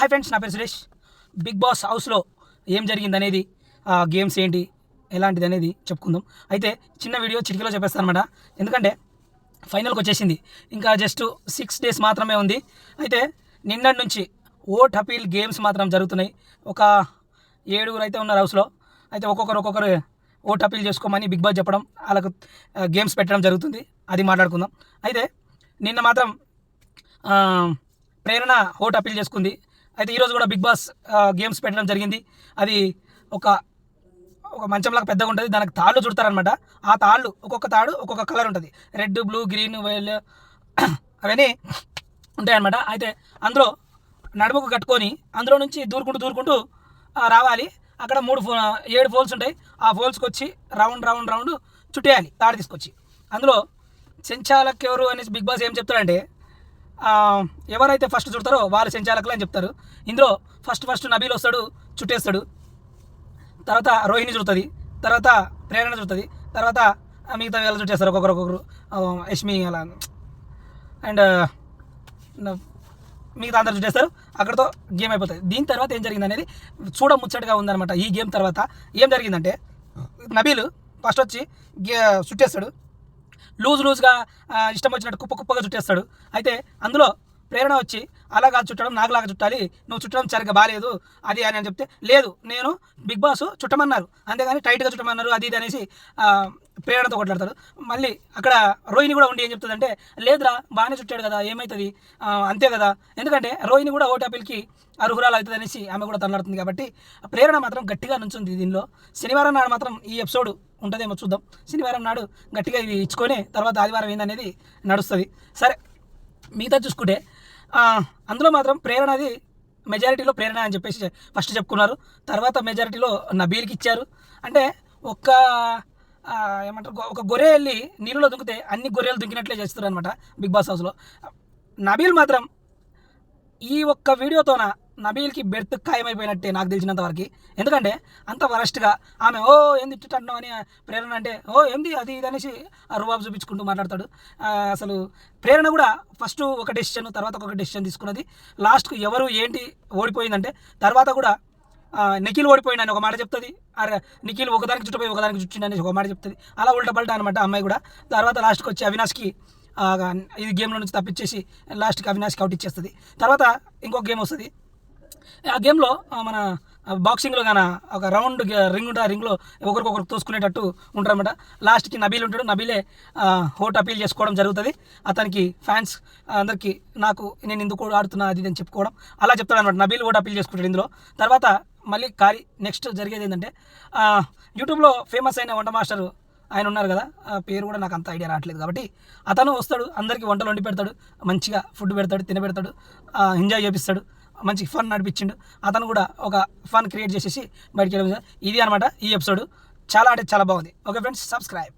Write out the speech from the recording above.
Hi friends నా పేరు Suresh. Big boss హౌస్లో ఏం జరిగింది అనేది గేమ్స్ ఏంటి ఎలాంటిది అనేది చెప్పుకుందాం. అయితే చిన్న వీడియో చిటికలో చెప్పేస్తాను అనమాట ఎందుకంటే ఫైనల్కి వచ్చేసింది. ఇంకా జస్ట్ సిక్స్ డేస్ మాత్రమే ఉంది. అయితే నిన్నటి నుంచి ఓట్ అపీల్ గేమ్స్ మాత్రం జరుగుతున్నాయి. ఒక ఏడుగురు అయితే ఉన్నారు హౌస్లో. అయితే ఒక్కొక్కరు ఒక్కొక్కరు ఓట్ అపీల్ చేసుకోమని బిగ్ బాస్ చెప్పడం వాళ్ళకు గేమ్స్ పెట్టడం జరుగుతుంది. అది మాట్లాడుకుందాం. అయితే నిన్న మాత్రం ప్రేరణ ఓట్ అపీల్ చేసుకుంది. అయితే ఈరోజు కూడా బిగ్ బాస్ గేమ్స్ పెట్టడం జరిగింది. అది ఒక ఒక మంచంలాగా పెద్దగా ఉంటుంది. దానికి తాళ్ళు చుడతారనమాట ఆ తాళ్ళు ఒక్కొక్క తాడు ఒక్కొక్క కలర్ ఉంటుంది. రెడ్ బ్లూ గ్రీన్ వైల్ అవన్నీ ఉంటాయన్నమాట. అయితే అందులో నడుముకు కట్టుకొని అందులో నుంచి దూరుకుంటూ దూరుకుంటూ రావాలి. అక్కడ మూడు ఫో ఏడు ఫోల్స్ ఉంటాయి. ఆ ఫోల్స్కి వచ్చి రౌండ్ రౌండ్ రౌండ్ చుట్టేయాలి. తాడు తీసుకొచ్చి. అందులో చెంచాలకెవరు ఎవరు అనేసి బిగ్ బాస్ ఏం చెప్తాడంటే ఎవరైతే ఫస్ట్ చుడతారో వాళ్ళు సంచాలకులు అని చెప్తారు. ఇందులో ఫస్ట్ ఫస్ట్ నబీల్ వస్తాడు చుట్టేస్తాడు. తర్వాత రోహిణి చుడుతుంది తర్వాత ప్రేరణ చుడుతుంది తర్వాత మిగతా వేళ చుట్టేస్తారు ఒక్కొక్కరు ఒక్కొక్కరు యష్మి అలా. అండ్ మిగతా అందరు చుట్టేస్తారు. అక్కడతో గేమ్ అయిపోతుంది. దీని తర్వాత ఏం జరిగింది అనేది చూడ ముచ్చటగా ఉందన్నమాట ఈ గేమ్ తర్వాత. ఏం జరిగిందంటే నబీలు ఫస్ట్ వచ్చి గే చుట్టేస్తాడు. లూజ్ లూజ్గా ఇష్టం వచ్చినట్టు కుప్ప కుప్పగా చుట్టేస్తాడు. అయితే అందులో ప్రేరణ వచ్చి అలా కాదు చుట్టడం నాకులాగా చుట్టాలి నువ్వు చుట్టడం సరిగ్గా బాగాలేదు అది అని అని చెప్తే లేదు నేను బిగ్ బాస్ చుట్టమన్నారు. అంతేగాని టైట్గా చుట్టమన్నారు అది ఇది అనేసి ప్రేరణతో కొట్లాడతాడు. మళ్ళీ అక్కడ రోహిణి కూడా ఉండి ఏం చెప్తుందంటే లేదురా బాగానే చుట్టాడు కదా ఏమవుతుంది అంతే కదా. ఎందుకంటే రోహిణి కూడా ఓటాపిల్కి అర్హురాలు అవుతుంది అనేసి ఆమె కూడా తన్నాడుతుంది కాబట్టి ప్రేరణ మాత్రం గట్టిగా నుంచుంది దీనిలో. శనివారం నాడు మాత్రం ఈ ఎపిసోడ్ ఉంటుందేమో చూద్దాం. శనివారం నాడు గట్టిగా ఇవి ఇచ్చుకొని తర్వాత ఆదివారం ఏందనేది నడుస్తుంది. సరే మిగతా చూసుకుంటే అందులో మాత్రం ప్రేరణ అది మెజారిటీలో ప్రేరణ అని చెప్పేసి ఫస్ట్ చెప్పుకున్నారు. తర్వాత మెజారిటీలో నబీల్కి ఇచ్చారు. అంటే ఒక్క ఏమంటారు ఒక గొర్రె వెళ్ళి నీళ్ళలో దుంకితే అన్ని గొర్రెలు దుంకినట్లే చేస్తారు అనమాట బిగ్ బాస్ హౌస్లో. నబీల్ మాత్రం ఈ ఒక్క వీడియోతోన నబీల్కి బెర్త్ ఖాయమైపోయినట్టే నాకు తెలిసినంత వరకు. ఎందుకంటే అంత వరస్ట్గా ఆమె ఓ ఏంది ఇట్టు అని ప్రేరణ అంటే ఓ ఏంది అది ఇది అనేసి ఆ రుబాబు చూపించుకుంటూ మాట్లాడతాడు. అసలు ప్రేరణ కూడా ఫస్ట్ ఒక డెసిషన్ తర్వాత ఒక డెసిషన్ తీసుకున్నది. లాస్ట్కు ఎవరు ఏంటి ఓడిపోయిందంటే తర్వాత కూడా నిఖిల్ ఓడిపోయిందని ఒక మాట చెప్తుంది. అరే నిఖిల్ ఒకదానికి చుట్టుపోయి ఒకదానికి చుట్టిండి అనేసి ఒక మాట చెప్తుంది. అలా ఉల్టా పల్టా అనమాట అమ్మాయి కూడా. తర్వాత లాస్ట్కి వచ్చి అవినాష్కి ఇది గేమ్లో నుంచి తప్పించేసి లాస్ట్కి అవినాష్కి అవుట్ ఇచ్చేస్తుంది. తర్వాత ఇంకొక గేమ్ వస్తుంది. ఆ గేమ్లో మన బాక్సింగ్లో కానీ ఒక రౌండ్ రింగ్ ఉంటుంది ఆ రింగ్లో ఒకరికొకరు తోసుకునేటట్టు ఉంటారనమాట లాస్ట్కి నబీల్ ఉంటాడు. నబీలే ఓట్ హోట్ అపీల్ చేసుకోవడం జరుగుతుంది. అతనికి ఫ్యాన్స్ అందరికీ నాకు నేను ఎందుకు ఆడుతున్నా అది ఇది అని చెప్పుకోవడం అలా చెప్తాడు అనమాట నబీల్ ఓట్ అపీల్ చేసుకుంటాడు ఇందులో. తర్వాత మళ్ళీ కారి నెక్స్ట్ జరిగేది ఏంటంటే యూట్యూబ్లో ఫేమస్ అయిన వంట మాస్టర్ ఆయన ఉన్నారు కదా ఆ పేరు కూడా నాకు అంత ఐడియా రావట్లేదు కాబట్టి అతను వస్తాడు అందరికీ వంటలు వండి పెడతాడు మంచిగా ఫుడ్ పెడతాడు తినబెడతాడు ఎంజాయ్ చేపిస్తాడు. మంచి ఫన్ నడిపించిండు. అతను కూడా ఒక ఫన్ క్రియేట్ చేసేసి బయటికి ఇది అనమాట ఈ ఎపిసోడ్. చాలా అంటే చాలా బాగుంది. Okay friends subscribe.